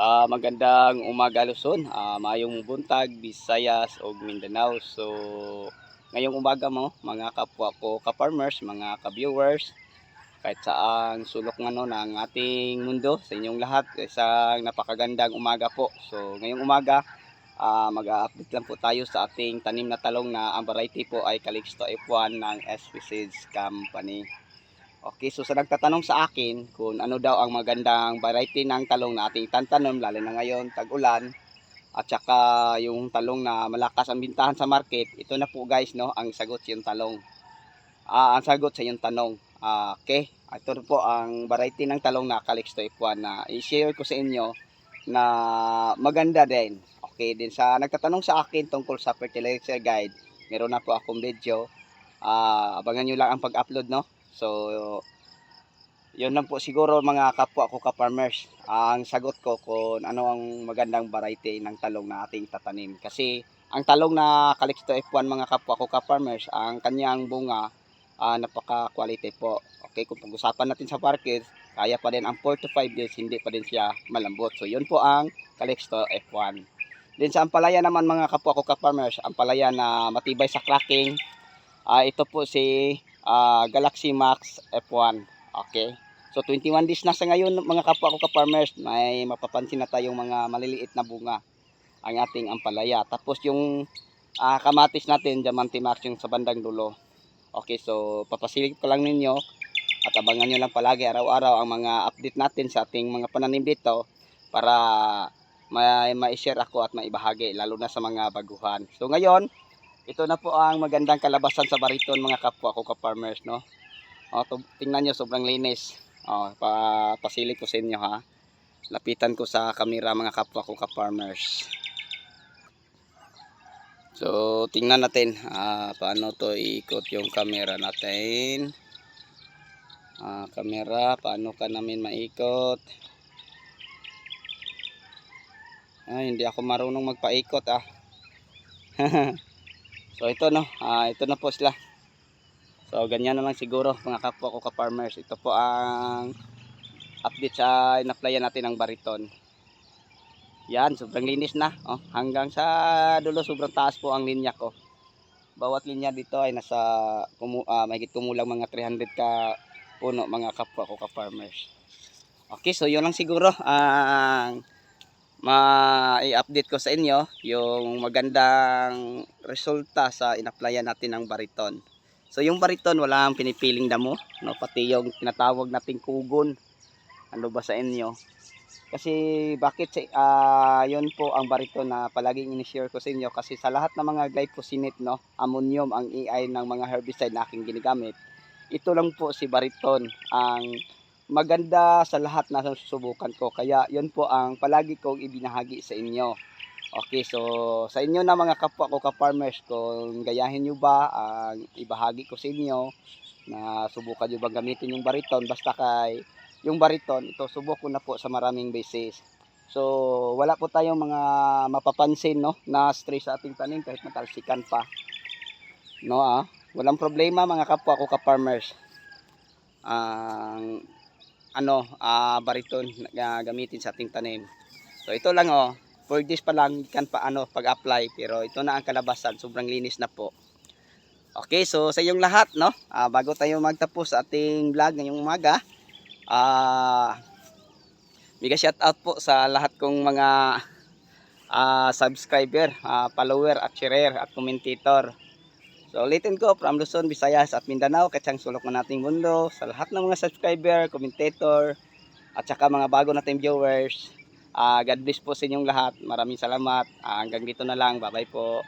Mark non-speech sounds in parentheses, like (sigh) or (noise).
Ah, magandang umaga Luzon, ah, mayong buntag, Visayas ug Mindanao. So ngayong umaga mo mga kapwa ko ka-farmers, mga ka-viewers, kahit saang sulok nga no ng ating mundo sa inyong lahat, isang napakagandang umaga po. So ngayong umaga, ah, mag-update lang po tayo sa ating tanim na talong na ang variety po ay Calixto F1 ng Seeds Company. Okay, so sa nagtatanong sa akin kung ano daw ang magandang variety ng talong na ating tantanom, lalo na ngayon, tag-ulan, at saka yung talong na malakas ang bintahan sa market, ito na po guys, no, ang sagot sa yung talong. Ah, ang sagot sa yung tanong. Ah, okay, ito po ang variety ng talong na Calixto F1 na i-share ko sa inyo na maganda din. Okay, din sa nagtatanong sa akin tungkol sa fertilizer guide, meron na po akong video. Ah, abangan nyo lang ang pag-upload, no? So, yun lang po siguro mga kapwa ko ka-farmers. ang sagot ko kung ano ang magandang variety ng talong na ating tatanim. Kasi ang talong na Calixto F1 mga kapwa ko ka-farmers, ang kanyang bunga ah, napaka-quality po. Okay, kung pag-usapan natin sa market, kaya pa din ang 4 to 5 days, hindi pa din siya malambot. So, yun po ang Calixto F1. Din sa ampalaya naman mga kapwa ko ka-farmers, ampalaya na matibay sa cracking, ah, ito po si ah, Galaxy Max F1. Okay. So 21 days na sa ngayon mga kapwa ko ka-farmers, may mapapansin na tayong mga maliliit na bunga ang ating ampalaya. Tapos yung ah, kamatis natin, Diamante Max yung sa bandang dulo. Okay, so papasilip ko lang ninyo at abangan nyo lang palagi araw-araw ang mga update natin sa ating mga pananim dito para may ma-share ako at maibahagi lalo na sa mga baguhan. So ngayon, ito na po ang magandang kalabasan sa bariton mga kapwa ko ka-farmers, no? O, to, tingnan nyo, sobrang linis. O, pa, pasilip ko sa inyo, ha? Lapitan ko sa kamera mga kapwa ko ka-farmers. So, tingnan natin ah, paano to ikot yung kamera natin. Ah, kamera, paano ka namin maikot. Ay, hindi ako marunong magpaikot, ah. (laughs) So ito no, ah, ito na po sila. So ganyan na lang siguro mga kapwa ko ka-farmers. Ito po ang update sa inaplayan natin ng bariton. Yan, sobrang linis na. Oh, hanggang sa dulo sobrang taas po ang linya ko. Bawat linya dito ay nasa kumu, ah, mahigit kumulang mga 300 ka puno mga kapwa ko ka-farmers. Okay, so yun lang siguro ang ma-update ko sa inyo yung magandang resulta sa inaplayan natin ng bariton. So yung bariton wala ang pinipiling damo, no? pati yung tinatawag nating kugon. Ano ba sa inyo? Kasi bakit ah yun po ang bariton na palaging ini-share ko sa inyo kasi sa lahat ng mga glyphosate no, ammonium ang EI ng mga herbicide na aking ginagamit. Ito lang po si bariton ang maganda sa lahat na susubukan ko. Kaya yun po ang palagi kong ibinahagi sa inyo. Okay, so sa inyo na mga kapwa ko ka-farmers, kung gayahin nyo ba ang ibahagi ko sa inyo na subukan nyo bang gamitin yung bariton, basta kay yung bariton, ito subok ko na po sa maraming basis. So wala po tayong mga mapapansin no, na stress sa ating tanim kahit matalsikan pa. No ah, walang problema mga kapwa ko ka-farmers. Ang ano, ah bariton na gamitin sa ating tanim. So ito lang oh, for this pa lang kan pa ano pag-apply pero ito na ang kalabasan, sobrang linis na po. Okay, so sa iyong lahat no, ah, bago tayo magtapos ating vlog ngayong umaga, ah mega shout out po sa lahat kong mga ah, subscriber, ah, follower at sharer at commentator. So ulitin ko from Luzon, Visayas at Mindanao, katsang sulok ng ating mundo, sa lahat ng mga subscriber, commentator, at saka mga bago nating viewers. Ah, God bless po sa inyong lahat. Maraming salamat. Ah, hanggang dito na lang. Bye-bye po.